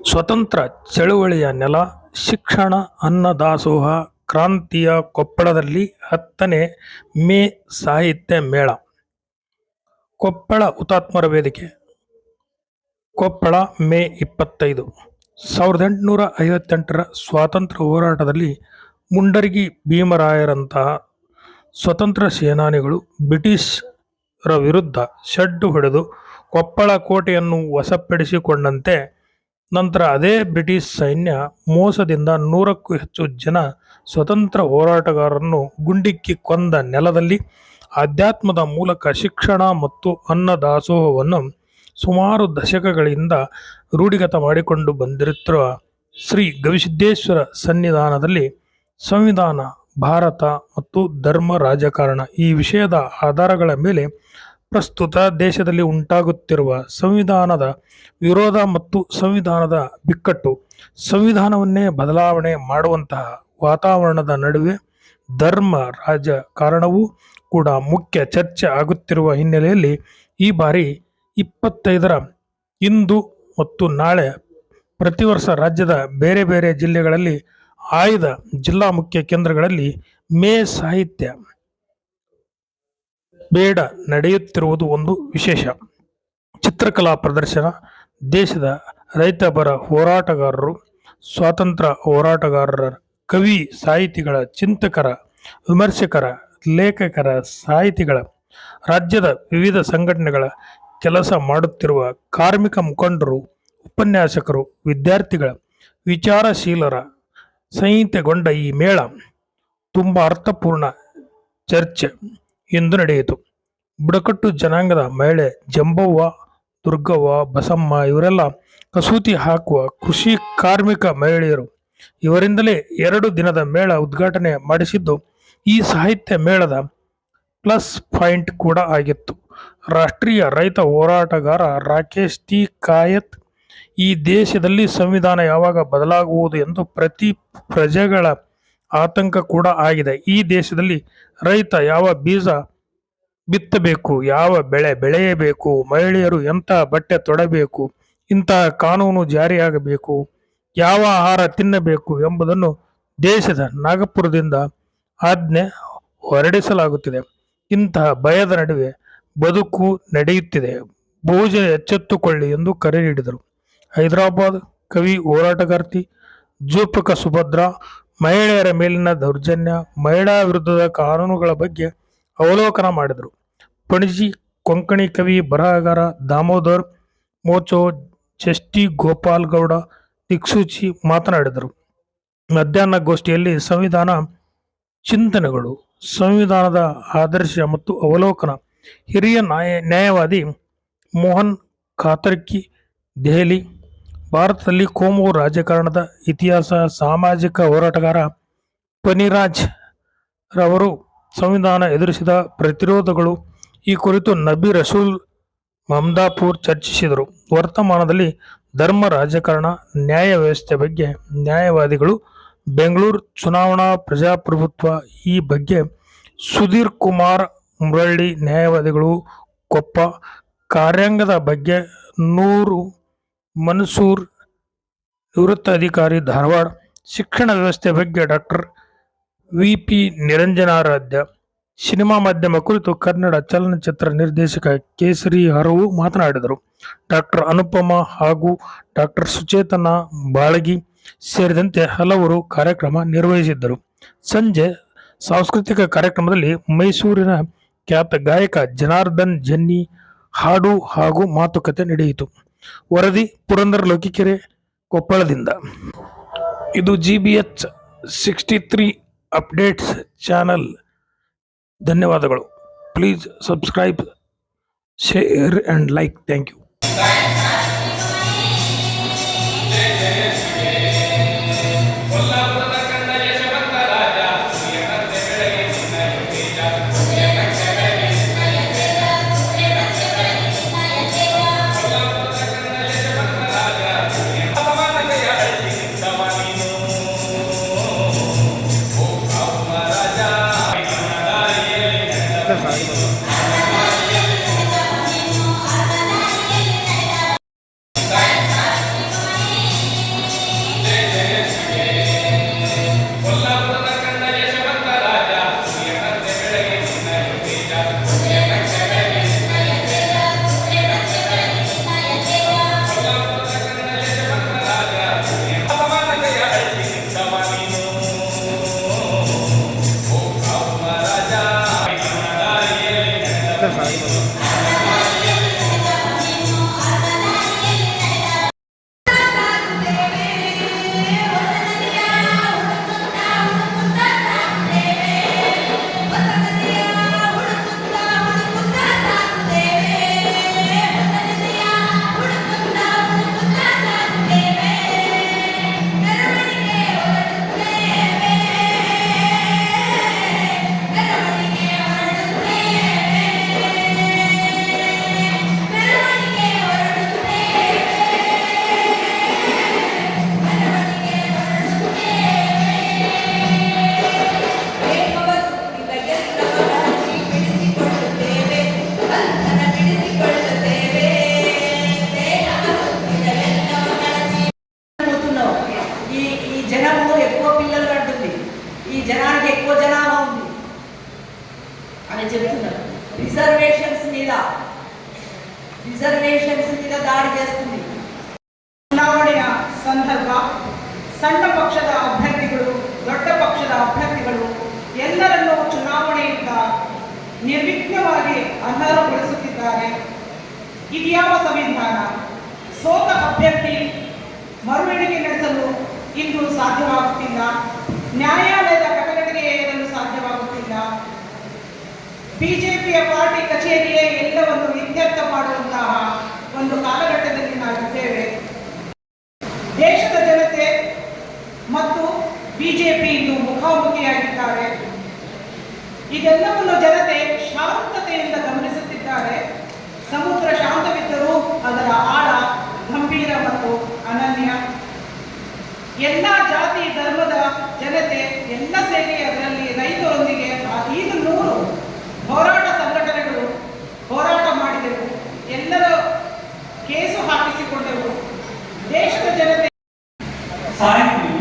ಸ್ವತಂತ್ರ ಚಳುವಳಿಯ ನೆಲ, ಶಿಕ್ಷಣ, ಅನ್ನದಾಸೋಹ, ಕ್ರಾಂತಿಯ ಕೊಪ್ಪಳದಲ್ಲಿ ಹತ್ತನೇ ಮೇ ಸಾಹಿತ್ಯ ಮೇಳ. ಕೊಪ್ಪಳ ಹುತಾತ್ಮರ ವೇದಿಕೆ. ಕೊಪ್ಪಳ ಮೇ ಇಪ್ಪತ್ತೈದು. ಸಾವಿರದ ಎಂಟುನೂರ ಐವತ್ತೆಂಟರ ಸ್ವಾತಂತ್ರ್ಯ ಹೋರಾಟದಲ್ಲಿ ಮುಂಡರಗಿ ಭೀಮರಾಯರಂತಹ ಸ್ವತಂತ್ರ ಸೇನಾನಿಗಳು ಬ್ರಿಟಿಷರ ವಿರುದ್ಧ ಷಡ್ಡು ಹೊಡೆದು ಕೊಪ್ಪಳ ಕೋಟೆಯನ್ನು ವಶಪಡಿಸಿಕೊಂಡಂತೆ ನಂತರ ಅದೇ ಬ್ರಿಟಿಷ್ ಸೈನ್ಯ ಮೋಸದಿಂದ ನೂರಕ್ಕೂ ಹೆಚ್ಚು ಜನ ಸ್ವತಂತ್ರ ಹೋರಾಟಗಾರರನ್ನು ಗುಂಡಿಕ್ಕಿ ಕೊಂದ ನೆಲದಲ್ಲಿ ಆಧ್ಯಾತ್ಮದ ಮೂಲಕ ಶಿಕ್ಷಣ ಮತ್ತು ಅನ್ನದಾಸೋಹವನ್ನು ಸುಮಾರು ದಶಕಗಳಿಂದ ರೂಢಿಗತ ಮಾಡಿಕೊಂಡು ಬಂದಿರುತ್ತಿರುವ ಶ್ರೀ ಗವಿಸಿದ್ದೇಶ್ವರ ಸನ್ನಿಧಾನದಲ್ಲಿ ಸಂವಿಧಾನ, ಭಾರತ ಮತ್ತು ಧರ್ಮ ರಾಜಕಾರಣ ಈ ವಿಷಯದ ಆಧಾರಗಳ ಮೇಲೆ ಪ್ರಸ್ತುತ ದೇಶದಲ್ಲಿ ಉಂಟಾಗುತ್ತಿರುವ ಸಂವಿಧಾನದ ವಿರೋಧ ಮತ್ತು ಸಂವಿಧಾನದ ಬಿಕ್ಕಟ್ಟು, ಸಂವಿಧಾನವನ್ನೇ ಬದಲಾವಣೆ ಮಾಡುವಂತಹ ವಾತಾವರಣದ ನಡುವೆ ಧರ್ಮ ರಾಜಕಾರಣವೂ ಕೂಡ ಮುಖ್ಯ ಚರ್ಚೆ ಆಗುತ್ತಿರುವ ಹಿನ್ನೆಲೆಯಲ್ಲಿ ಈ ಬಾರಿ ಇಪ್ಪತ್ತೈದರ ಇಂದು ಮತ್ತು ನಾಳೆ ಪ್ರತಿ ವರ್ಷ ರಾಜ್ಯದ ಬೇರೆ ಬೇರೆ ಜಿಲ್ಲೆಗಳಲ್ಲಿ ಆಯ್ದ ಜಿಲ್ಲಾ ಮುಖ್ಯ ಕೇಂದ್ರಗಳಲ್ಲಿ ಮೇ ಸಾಹಿತ್ಯ ಬೇಡ ನಡೆಯುತ್ತಿರುವುದು ಒಂದು ವಿಶೇಷ. ಚಿತ್ರಕಲಾ ಪ್ರದರ್ಶನ, ದೇಶದ ರೈತಪರ ಹೋರಾಟಗಾರರು, ಸ್ವಾತಂತ್ರ್ಯ ಹೋರಾಟಗಾರರ ಕವಿ ಸಾಹಿತಿಗಳ ಚಿಂತಕರ, ವಿಮರ್ಶಕರ, ಲೇಖಕರ ಸಾಹಿತಿಗಳ, ರಾಜ್ಯದ ವಿವಿಧ ಸಂಘಟನೆಗಳ ಕೆಲಸ ಮಾಡುತ್ತಿರುವ ಕಾರ್ಮಿಕ ಮುಖಂಡರು, ಉಪನ್ಯಾಸಕರು, ವಿದ್ಯಾರ್ಥಿಗಳ ವಿಚಾರಶೀಲರ ಸಂಹಿತೆಗೊಂಡ ಈ ಮೇಳ ತುಂಬ ಅರ್ಥಪೂರ್ಣ ಚರ್ಚೆ. ಎಂದು ನಡೆಯಿತು. ಬುಡಕಟ್ಟು ಜನಾಂಗದ ಮಹಿಳೆ ಜಂಬವ್ವ, ದುರ್ಗವ್ವ, ಬಸಮ್ಮ ಇವರೆಲ್ಲ ಕಸೂತಿ ಹಾಕುವ ಕೃಷಿ ಕಾರ್ಮಿಕ ಮಹಿಳೆಯರು. ಇವರಿಂದಲೇ ಎರಡು ದಿನದ ಮೇಳ ಉದ್ಘಾಟನೆ ಮಾಡಿಸಿದ್ದು, ಈ ಸಾಹಿತ್ಯ ಮೇಳದ ಪ್ಲಸ್ ಪಾಯಿಂಟ್ ಕೂಡ ಆಗಿತ್ತು. ರಾಷ್ಟ್ರೀಯ ರೈತ ಹೋರಾಟಗಾರ ರಾಕೇಶ್ ಟಿ. ಕಾಯತ್, ಈ ದೇಶದಲ್ಲಿ ಸಂವಿಧಾನ ಯಾವಾಗ ಬದಲಾಗುವುದು ಎಂದು ಪ್ರತಿ ಪ್ರಜೆಗಳ ಆತಂಕ ಕೂಡ ಆಗಿದೆ. ಈ ದೇಶದಲ್ಲಿ ರೈತ ಯಾವ ಬೀಜ ಬಿತ್ತಬೇಕು, ಯಾವ ಬೆಳೆ ಬೆಳೆಯಬೇಕು, ಮಹಿಳೆಯರು ಎಂಥ ಬಟ್ಟೆ ತೊಡಬೇಕು, ಇಂತಹ ಕಾನೂನು ಜಾರಿಯಾಗಬೇಕು, ಯಾವ ಆಹಾರ ತಿನ್ನಬೇಕು ಎಂಬುದನ್ನು ದೇಶದ ನಾಗಪುರದಿಂದ ಆಜ್ಞೆ ಹೊರಡಿಸಲಾಗುತ್ತಿದೆ. ಇಂತಹ ಭಯದ ನಡುವೆ ಬದುಕು ನಡೆಯುತ್ತಿದೆ. ಬಹುಜನ ಎಚ್ಚೆತ್ತುಕೊಳ್ಳಿ ಎಂದು ಕರೆ ನೀಡಿದರು. ಹೈದರಾಬಾದ್ ಕವಿ ಹೋರಾಟಗಾರ್ತಿ ಜೂಪಕ ಸುಭದ್ರ ಮಹಿಳೆಯರ ಮೇಲಿನ ದೌರ್ಜನ್ಯ, ಮಹಿಳಾ ವಿರುದ್ಧದ ಕಾನೂನುಗಳ ಬಗ್ಗೆ ಅವಲೋಕನ ಮಾಡಿದರು. ಪಣಜಿ, ಕೊಂಕಣಿ ಕವಿ ಬರಹಗಾರ ದಾಮೋದರ್, ಮೋಚೋ, ಜಸ್ಟಿ ಗೋಪಾಲ್ ಗೌಡ ದಿಕ್ಸೂಚಿ ಮಾತನಾಡಿದರು. ಮಧ್ಯಾಹ್ನ ಗೋಷ್ಠಿಯಲ್ಲಿ ಸಂವಿಧಾನ ಚಿಂತನೆಗಳು, ಸಂವಿಧಾನದ ಆದರ್ಶ ಮತ್ತು ಅವಲೋಕನ. ಹಿರಿಯ ನ್ಯಾಯ ನ್ಯಾಯವಾದಿ ಮೋಹನ್ ಖಾತರ್ಕಿ ದೆಹಲಿ. ಭಾರತದಲ್ಲಿ ಕೋಮು ರಾಜಕಾರಣದ ಇತಿಹಾಸ, ಸಾಮಾಜಿಕ ಹೋರಾಟಗಾರ ಪನಿರಾಜ್ ರವರು ಸಂವಿಧಾನ ಎದುರಿಸಿದ ಪ್ರತಿರೋಧಗಳು ಈ ಕುರಿತು ನಬಿ ರಸೂಲ್ ಮಮದಾಪುರ್ ಚರ್ಚಿಸಿದರು. ವರ್ತಮಾನದಲ್ಲಿ ಧರ್ಮ, ರಾಜಕಾರಣ, ನ್ಯಾಯ ವ್ಯವಸ್ಥೆ ಬಗ್ಗೆ ನ್ಯಾಯವಾದಿಗಳು ಬೆಂಗಳೂರು ಚುನಾವಣಾ ಪ್ರಜಾಪ್ರಭುತ್ವ ಈ ಬಗ್ಗೆ ಸುಧೀರ್ ಕುಮಾರ್ ಮುರಳ್ಳಿ ನ್ಯಾಯವಾದಿಗಳು ಕೊಪ್ಪ, ಕಾರ್ಯಾಂಗದ ಬಗ್ಗೆ ನೂರು ಮನ್ಸೂರ್ ನಿವೃತ್ತ ಅಧಿಕಾರಿ ಧಾರವಾಡ, ಶಿಕ್ಷಣ ವ್ಯವಸ್ಥೆ ಬಗ್ಗೆ doctor V P Niranjanaradhya, cinema ಮಾಧ್ಯಮ ಕುರಿತು ಕನ್ನಡ ಚಲನಚಿತ್ರ ನಿರ್ದೇಶಕ ಕೇಸರಿ ಹರವು ಮಾತನಾಡಿದರು. ಡಾಕ್ಟರ್ ಅನುಪಮ ಹಾಗೂ ಡಾಕ್ಟರ್ ಸುಚೇತನ ಬಾಳಗಿ ಸೇರಿದಂತೆ ಹಲವರು ಕಾರ್ಯಕ್ರಮ ನಿರ್ವಹಿಸಿದ್ದರು. ಸಂಜೆ ಸಾಂಸ್ಕೃತಿಕ ಕಾರ್ಯಕ್ರಮದಲ್ಲಿ ಮೈಸೂರಿನ ಖ್ಯಾತ ಗಾಯಕ ಜನಾರ್ದನ್, ಜನ್ನಿ ಹಾಡು ಹಾಗೂ ಮಾತುಕತೆ ನಡೆಯಿತು. ವರದಿ ಪುರಂದರ ಲೋಕಿಕೆರೆ ಕೊಪ್ಪಳದಿಂದ. ಇದು G B H sixty three updates channel ಧನ್ಯವಾದಗಳು. Please subscribe share and like thank you జనానికి ఎక్కువ జనాభా ఉంది అని చెప్తున్నారు రిజర్వేషన్స్ మీద రిజర్వేషన్స్ మీద దాడి చేస్తుంది ಚುನಾವಣೆಯ ಸಂದರ್ಭ, ಸಣ್ಣ ಪಕ್ಷದ ಅಭ್ಯರ್ಥಿಗಳು, ದೊಡ್ಡ ಪಕ್ಷದ ಅಭ್ಯರ್ಥಿಗಳು ಎಲ್ಲರನ್ನೂ ಚುನಾವಣೆಯಿಂದ ನಿರ್ವಿಘ್ನವಾಗಿ ಅನರ್ಹಗೊಳಿಸುತ್ತಿದ್ದಾರೆ ಇದ್ಯಾವ ಸಂವಿಧಾನ? ಸೋತ ಅಭ್ಯರ್ಥಿ ಮರು ನಡೆಸಲು ಇಂದು ಸಾಧ್ಯವಾಗುತ್ತಿಲ್ಲ. ನ್ಯಾಯಾಲಯದ ಬಿಜೆಪಿಯ ಪಾರ್ಟಿ ಕಚೇರಿಯೇ ಎಲ್ಲವನ್ನು ಇತ್ಯರ್ಥ ಮಾಡುವಂತಹ ಒಂದು ಕಾಲಘಟ್ಟದಲ್ಲಿ ನಾವಿದ್ದೇವೆ. ದೇಶದ ಜನತೆ ಮತ್ತು ಬಿಜೆಪಿ ಇಂದು ಮುಖಾಮುಖಿಯಾಗಿದ್ದಾರೆ. ಇದೆಲ್ಲವನ್ನು ಜನತೆ ಶಾಂತತೆಯಿಂದ ಗಮನಿಸುತ್ತಿದ್ದಾರೆ. ಸಮುದ್ರ ಶಾಂತವಿದ್ದರೂ ಅದರ ಆಳ ಗಂಭೀರ ಮತ್ತು ಅನನ್ಯ. ಎಲ್ಲ ಜಾತಿ ಧರ್ಮದ ಜನತೆ ಎಲ್ಲ ಸೇರಿ ಅದರಲ್ಲಿ ರೈತರೊಂದಿಗೆ ಐದು ನೂರು ಹೋರಾಟ ಎಷ್ಟು ಜನತೆ ಸಾಹಿತ್ಯ